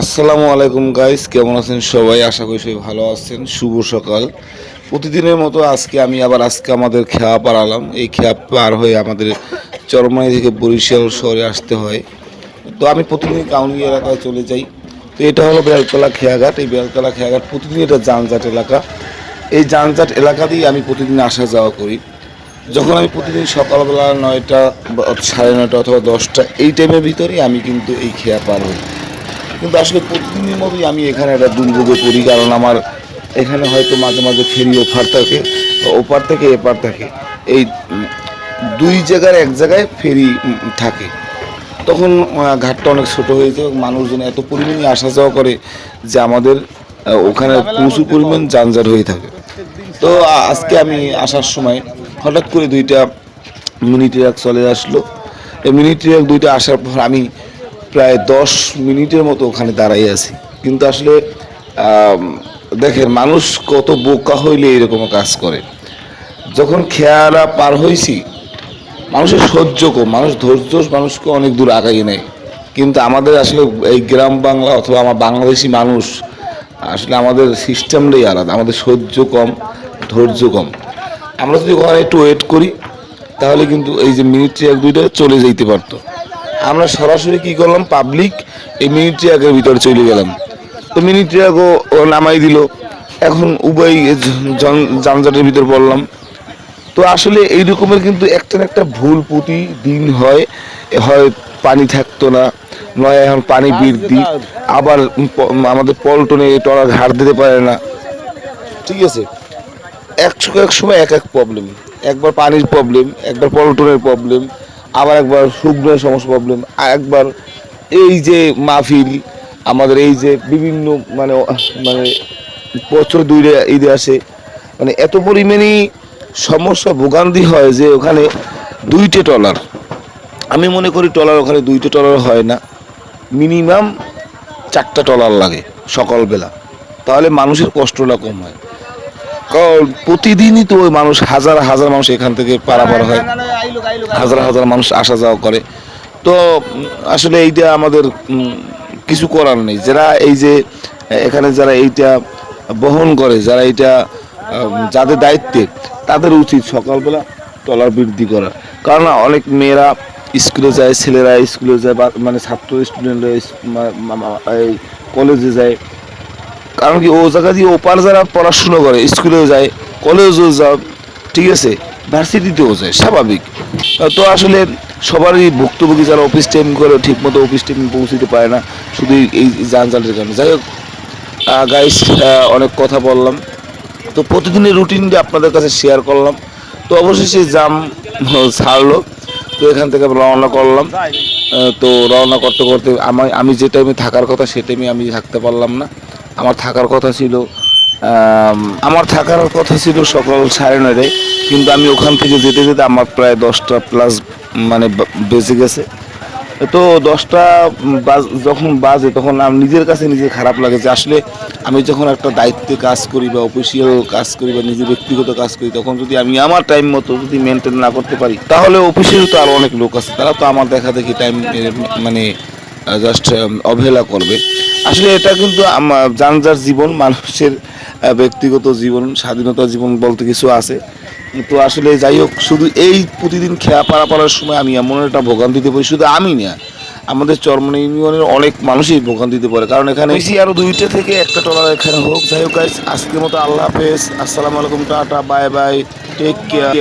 আসসালামু আলাইকুম গাইস কেমন আছেন সবাই? আশা করি সবাই ভালো আছেন। শুভ সকাল। প্রতিদিনের মতো আজকে আমি আবার আজকে আমাদের খেয়া পারালাম এই খেয়া পার হয়ে আমাদের চরমাই থেকে বরিশাল শহরে আসতে হয়। তো আমি প্রতিদিন কাউনি এলাকায় চলে যাই। তো এটা হলো বেলতলা খেয়াঘাট। এই বেলতলা খেয়াঘাট প্রতিদিন এটা যানজাট এলাকা। এই যানজাট এলাকা দিয়ে আমি প্রতিদিন আসা যাওয়া করি। যখন আমি প্রতিদিন সকালবেলা নয়টা সাড়ে নয়টা অথবা দশটা এই টাইমের ভিতরেই আমি কিন্তু এই খেয়া পার হই। কিন্তু আসলে প্রতিদিনের মতোই আমি এখানে একটা দুর্যোগে পড়ি কারণ আমার এখানে হয়তো মাঝে মাঝে ফেরি ওপার থাকে ওপার থেকে এপার থাকে। এই দুই জায়গার এক জায়গায় ফেরি থাকে। তখন ঘাটটা অনেক ছোট হয়েছে এবং মানুষজন এত পরিমাণে আসা যাওয়া করে যে আমাদের ওখানে প্রচুর পরিমাণ যানজট হয়ে থাকে। তো আজকে আমি আসার সময় হঠাৎ করে দুইটা মিনি ট্রাক চলে আসলো। এই মিনি ট্রাক দুইটা আসার পর আমি প্রায় দশ মিনিটের মতো ওখানে দাঁড়াই আছি। কিন্তু আসলে দেখেন, মানুষ কত বোকা হইলে এরকম কাজ করে। যখন খেয়ারা পার হয়েছি মানুষের সহ্য কম, মানুষ ধৈর্য মানুষকে অনেক দূর আগাই নেয়। কিন্তু আমাদের আসলে এই গ্রাম বাংলা অথবা আমার বাংলাদেশি মানুষ, আসলে আমাদের সিস্টেমটাই আলাদা, আমাদের সহ্য কম, ধৈর্য কম। আমরা যদি ওখানে একটু ওয়েট করি, তাহলে কিন্তু এই যে মিনিট এক, দুইটা চলে যেতে পারতো। আমরা সরাসরি কি করলাম? পাবলিক এই মিনিট ট্রিয়াকের ভিতরে চলে গেলাম। তো মিনিট ট্রিয়াকও ও নামাই দিল। এখন উভয় যানজটের ভিতর পড়লাম। তো আসলে এই রকমের কিন্তু একটা না একটা ভুল প্রতিদিন হয়। হয় পানি থাকতো না নয় এখন পানি বৃদ্ধি। আবার আমাদের পল্টনে টলা ঘাট দিতে পারে না। ঠিক আছে। একশো এক সময় এক এক প্রবলেম একবার পানির প্রবলেম একবার পল্টনের প্রবলেম আবার একবার শুকনো সমস্যা প্রবলেম আর একবার এই যে মাহফিল, আমাদের এই যে বিভিন্ন মানে মানে বছর দুইটা ঈদে আসে মানে এত পরিমাণে সমস্যা, ভোগান্তি হয় যে ওখানে দুইটে টলার আমি মনে করি টলার ওখানে দুইটে টলার হয় না মিনিমাম চারটা টলার লাগে সকালবেলা। তাহলে মানুষের কষ্টটা কম হয়। প্রতিদিনই তো ওই মানুষ হাজার হাজার মানুষ এখান থেকে পারাপার হয়। হাজার হাজার মানুষ আসা যাওয়া করে। তো আসলে এইটা আমাদের কিছু করার নেই। যারা এই যে, এখানে যারা এইটা বহন করে, যারা এইটা যাদের দায়িত্বে, তাদের উচিত সকালবেলা টলার বৃদ্ধি করা। কারণ অনেক মেয়েরা স্কুলে যায়, ছেলেরা স্কুলে যায় মানে ছাত্র স্টুডেন্টরা কলেজে যায়। কারণ কি ও জায়গা দিয়ে ওপার যারা পড়াশুনো করে, স্কুলেও যায়, কলেজেও যাও ঠিক আছে? ভার্সিটিতেও যায়, স্বাভাবিক। তো আসলে সবারই ভুক্তভোগী যারা অফিস টাইম করে, ঠিকমতো অফিস টাইম পৌঁছতে পারে না, শুধু এই- এই যানজালের কারণে। যাই হোক গাইস অনেক কথা বললাম। তো প্রতিদিনের রুটিনটা আপনাদের কাছে শেয়ার করলাম। তো অবশেষে জাম ছাড়লো। তো এখান থেকে রওনা করলাম। তো রওনা করতে করতে আমি আমি যে টাইমে থাকার কথা, সে টাইমে আমি থাকতে পারলাম না। আমার থাকার কথা ছিল আমার থাকার কথা ছিল সকাল সাড়ে নয়টায় কিন্তু আমি ওখান থেকে যেতে যেতে আমার প্রায় দশটা প্লাস মানে বা- বেজে গেছে। তো দশটা বাজ- যখন বাজে তখন আমি নিজের কাছে নিজে খারাপ লাগে যে আসলে আমি যখন একটা দায়িত্বে কাজ করি বা অফিসিয়াল কাজ করি বা নিজের ব্যক্তিগত কাজ করি, তখন যদি আমি আমার টাইম মতো যদি মেনটেন না করতে পারি, তাহলে অফিসের তো আরও অনেক লোক আছে, তারা তো আমার দেখা দেখি টাইম মানে জাস্ট অবহেলা করবে। আসলে এটা কিন্তু আমার যানজার জীবন, মানুষের ব্যক্তিগত জীবন, স্বাধীনতা জীবন বলতে কিছু আছে। তো আসলে যাই হোক, শুধু এই প্রতিদিন খেয়া পাড়া পাড়ার সময় আমি এমন একটা ভোগান্তিতে পড়ি শুধু আমি না, আমাদের চরমনা ইউনিয়নের অনেক মানুষই ভোগান্তিতে পড়ে কারণ এখানে বেশি আরও দুইটা থেকে একটা টলার এখানে হোক। যাই হোক আজকের মতো আল্লাহ হাফেজ। আসসালামু আলাইকুম, tata bye bye take care